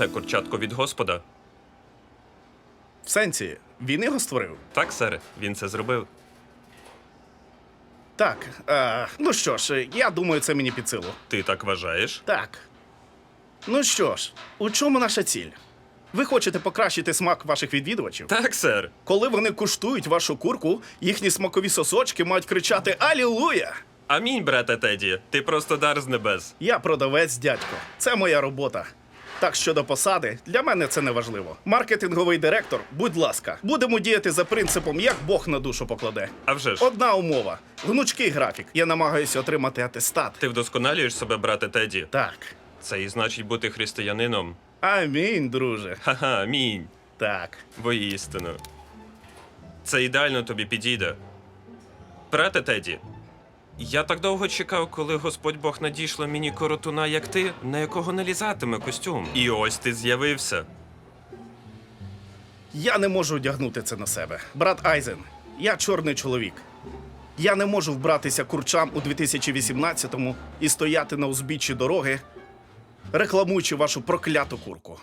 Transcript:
Це курчатко від Господа. В сенсі, він його створив. Так, сер, він це зробив. Так, е, ну що ж, я думаю, це мені під силу. Ти так вважаєш? Так. Ну що ж, у чому наша ціль? Ви хочете покращити смак ваших відвідувачів? Так, сер. Коли вони куштують вашу курку, їхні смакові сосочки мають кричати Алілуя! Амінь, брате Теді. Ти просто дар з небес. Я продавець, дядько. Це моя робота. Так щодо посади, для мене це не важливо. Маркетинговий директор, будь ласка, будемо діяти за принципом, як Бог на душу покладе. А вже ж, Одна умова: гнучкий графік. Я намагаюся отримати атестат. ти вдосконалюєш себе, брате Теді. Так. Це і значить бути християнином. Амінь, друже. Ха-ха, амінь. Так. Воістину. Це ідеально тобі підійде. Брате Теді, я так довго чекав, коли Господь Бог надійшло мені коротуна, як ти, на якого не лізатиме костюм. І ось ти з'явився. Я не можу одягнути це на себе. Брат Айзен, я чорний чоловік. Я не можу вбратися курчам у 2018-му і стояти на узбіччі дороги, рекламуючи вашу прокляту курку.